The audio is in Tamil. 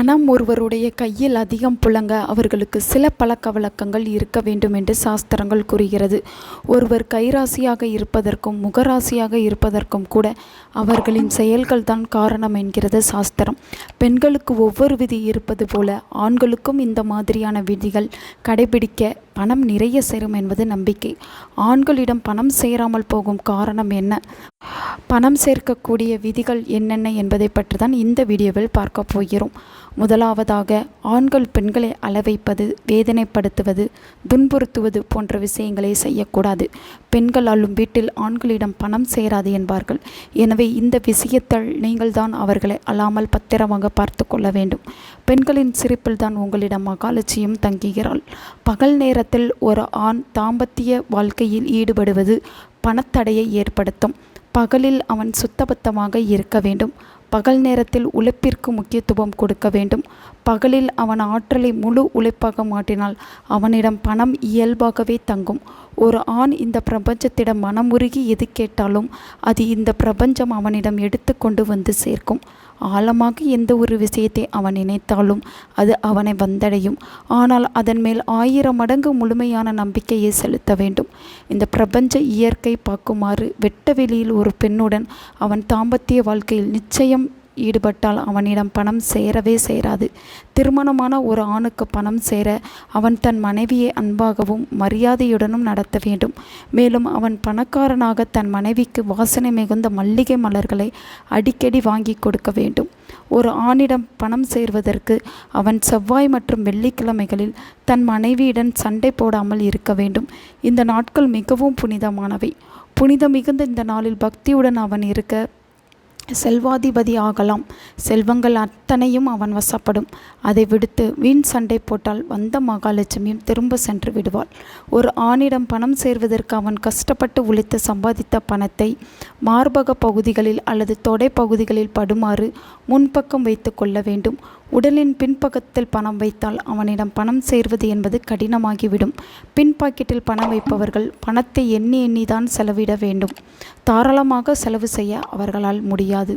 பணம் ஒருவருடைய கையில் அதிகம் புழங்க அவர்களுக்கு சில பழக்க வழக்கங்கள் இருக்க வேண்டும் என்று சாஸ்திரங்கள் கூறுகிறது. ஒருவர் கைராசியாக இருப்பதற்கும் முகராசியாக இருப்பதற்கும் கூட அவர்களின் செயல்கள் தான் காரணம் என்கிறது சாஸ்திரம். பெண்களுக்கு ஒவ்வொரு விதி இருப்பது போல ஆண்களுக்கும் இந்த மாதிரியான விதிகள் கடைபிடிக்க பணம் நிறைய சேரும் என்பது நம்பிக்கை. ஆண்களிடம் பணம் சேராமல் போகும் காரணம் என்ன? பணம் சேர்க்கக்கூடிய விதிகள் என்னென்ன என்பதை பற்றி தான் இந்த வீடியோவில் பார்க்க போகிறோம். முதலாவதாக ஆண்கள் பெண்களை அளவைப்பது வேதனைப்படுத்துவது துன்புறுத்துவது போன்ற விஷயங்களை செய்யக்கூடாது. பெண்கள் ஆளும் வீட்டில் ஆண்களிடம் பணம் சேராது என்பார்கள். எனவே இந்த விஷயத்தில் நீங்கள் தான் அவர்களை அல்லாமல் பத்திரமாக பார்த்து கொள்ள வேண்டும். பெண்களின் சிரிப்பில் தான் உங்களிடம் மகாலட்சியம் தங்குகிறாள். பகல் நேரத்தில் ஒரு ஆண் தாம்பத்திய வாழ்க்கையில் ஈடுபடுவது பணத்தடையை ஏற்படுத்தும். பகலில் அவன் சுத்தபத்தமாக இருக்க வேண்டும். பகல் நேரத்தில் உழைப்பிற்கு முக்கியத்துவம் கொடுக்க வேண்டும். பகலில் அவன் ஆற்றலை முழு உழைப்பாக மாற்றினால் அவனிடம் பணம் இயல்பாகவே தங்கும். ஒரு ஆண் இந்த பிரபஞ்சத்திடம் மனமுருகி எது கேட்டாலும் அது இந்த பிரபஞ்சம் அவனிடம் எடுத்து கொண்டு வந்து சேர்க்கும். ஆழமாக எந்த ஒரு விஷயத்தை அவன் நினைத்தாலும் அது அவனை வந்தடையும். ஆனால் அதன் மேல் ஆயிரம் மடங்கு முழுமையான நம்பிக்கையை செலுத்த வேண்டும். இந்த பிரபஞ்ச இயற்கை பார்க்குமாறு வெட்ட வெளியில் ஒரு பெண்ணுடன் அவன் தாம்பத்திய வாழ்க்கையில் நிச்சயம் ஈடுபட்டால் அவனிடம் பணம் சேரவே சேராது. திருமணமான ஒரு ஆணுக்கு பணம் சேர அவன் தன் மனைவியை அன்பாகவும் மரியாதையுடனும் நடத்த வேண்டும். மேலும் அவன் பணக்காரனாக தன் மனைவிக்கு வாசனை மிகுந்த மல்லிகை மலர்களை அடிக்கடி வாங்கி கொடுக்க வேண்டும். ஒரு ஆணிடம் பணம் சேர்வதற்கு அவன் செவ்வாய் மற்றும் வெள்ளிக்கிழமைகளில் தன் மனைவியுடன் சண்டை போடாமல் இருக்க வேண்டும். இந்த நாட்கள் மிகவும் புனிதமானவை. புனித மிகுந்த இந்த நாளில் பக்தியுடன் அவன் இருக்க செல்வாதிபதி ஆகலாம் செல்வங்கள் அத்தனையும் அவன் வசப்படும். அதை விடுத்து வீண் சண்டை போட்டால் வந்த மகாலட்சுமியும் திரும்ப சென்று விடுவாள். ஒரு ஆணிடம் பணம் சேர்வதற்கு அவன் கஷ்டப்பட்டு உழைத்து சம்பாதித்த பணத்தை மார்பக பகுதிகளில் அல்லது தொடை பகுதிகளில் படுமாறு முன்பக்கம் வைத்து கொள்ள வேண்டும். உடலின் பின்பக்கத்தில் பணம் வைத்தால் அவனிடம் பணம் சேர்வது என்பது கடினமாகிவிடும். பின் பாக்கெட்டில் பணம் வைப்பவர்கள் பணத்தை எண்ணி எண்ணிதான் செலவிட வேண்டும். தாராளமாக செலவு செய்ய அவர்களால் முடியாது.